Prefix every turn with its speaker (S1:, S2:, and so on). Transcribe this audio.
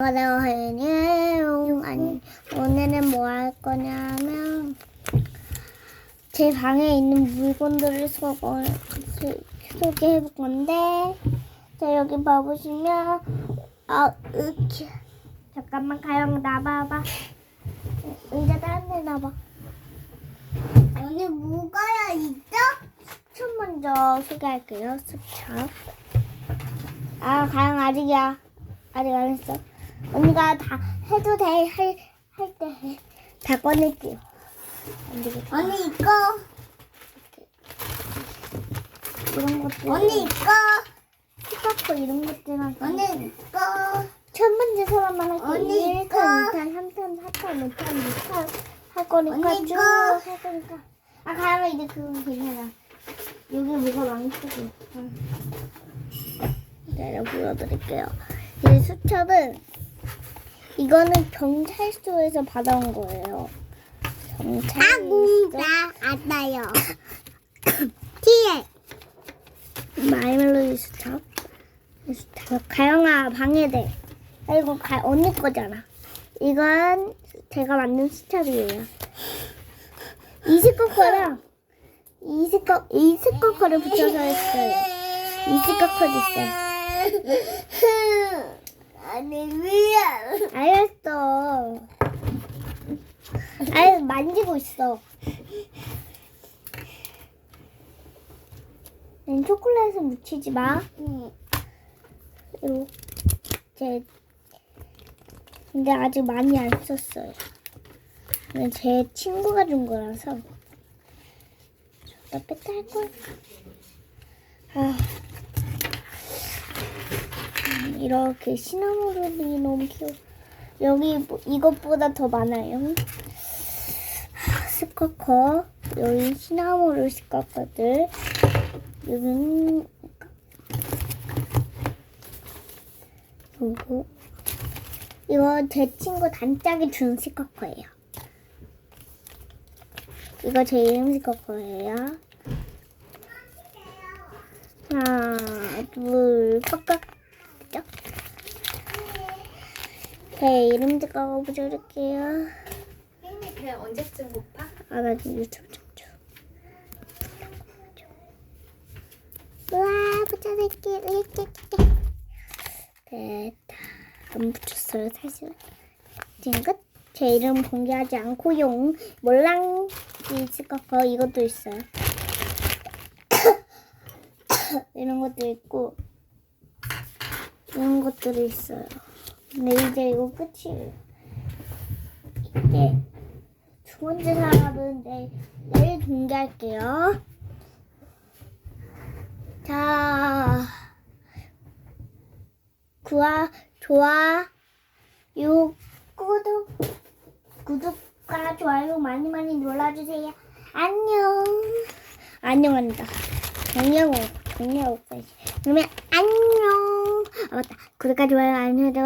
S1: 안녕하세요. 오늘은 뭐 할 거냐면 제 방에 있는 물건들을 소개해 볼 건데 자 여기 봐보시면 아 이렇게 잠깐만 가영 나봐봐. 의자 다른 데 놔봐.
S2: 언니 뭐가야 있어?
S1: 수첩 먼저 소개할게요. 수첩 아 가영 아직이야. 아직 안 했어 언니가 다 해도 돼 할 할 때다 꺼낼게요. 안 되겠다.
S2: 언니 이거.
S1: 이런 것들.
S2: 언니 이거.
S1: 스카프 이런 것들만
S2: 언니 이거.
S1: 첫 번째 사람만 할게
S2: 언니
S1: 1탄,
S2: 이거.
S1: 2탄, 3탄, 4탄, 5탄, 6탄 할 거니까
S2: 언니
S1: 쭉
S2: 이거.
S1: 할 거니까 아 가영아 이제 그거 괜찮아. 여기 뭐가 많거든 내가 보여드릴게요. 이 수첩은 이거는 경찰서에서 받아온 거예요. 경찰서
S2: 아구가 알아요. 뒤에.
S1: 마이멜로디 수첩. 이 수첩. 가영아 방해돼. 아 이거 가, 언니 거잖아. 이건 제가 만든 수첩이에요. 이 스커커랑 이 스커 이 스커커를 붙여서 했어요. 이 스커커도 있어요
S2: 아니 미안.
S1: 알았어 알 만지고 있어 난 초콜릿을 묻히지 마 이렇게 근데 아직 많이 안 썼어요. 이건 제 친구가 준 거라서 줬다 뺐다 할 거야. 아, 음, 이렇게 시나모롤이 너무 귀여워. 여기 뭐- 이것보다 더 많아요. 아, 스커커 여기 시나모롤 스커커들 여기는 그리고 이거 제 친구 단짝이 준 스티커예요. 이거 제 이름 스티커예요. 하나, 둘, 꽉꽉. 그죠? 제 이름 스티커 붙여줄게요.
S3: 핑미 배 언제쯤 고파?
S1: 아, 나 지금 유튜브 좀 줘. 우와, 붙여줄게. 이렇게, 이렇게. 됐다. 안 붙였어요, 사실. 지금 끝. 제 이름 공개하지 않고 용. 몰랑 있을 것 같고, 이것도 있어요. 이런 것도 있고, 이런 것들이 있어요. 근데 이제 이거 끝이에요. 이제 두 번째 사람은 내, 내일 공개할게요. 자, 구와, 좋아, 요, 구독, 구독과 좋아요 많이 많이 눌러주세요. 안녕. 안녕합니다. 정리하고, 정리하고 가야지. 그러면 안녕. 아, 맞다. 구독과 좋아요 안 해도,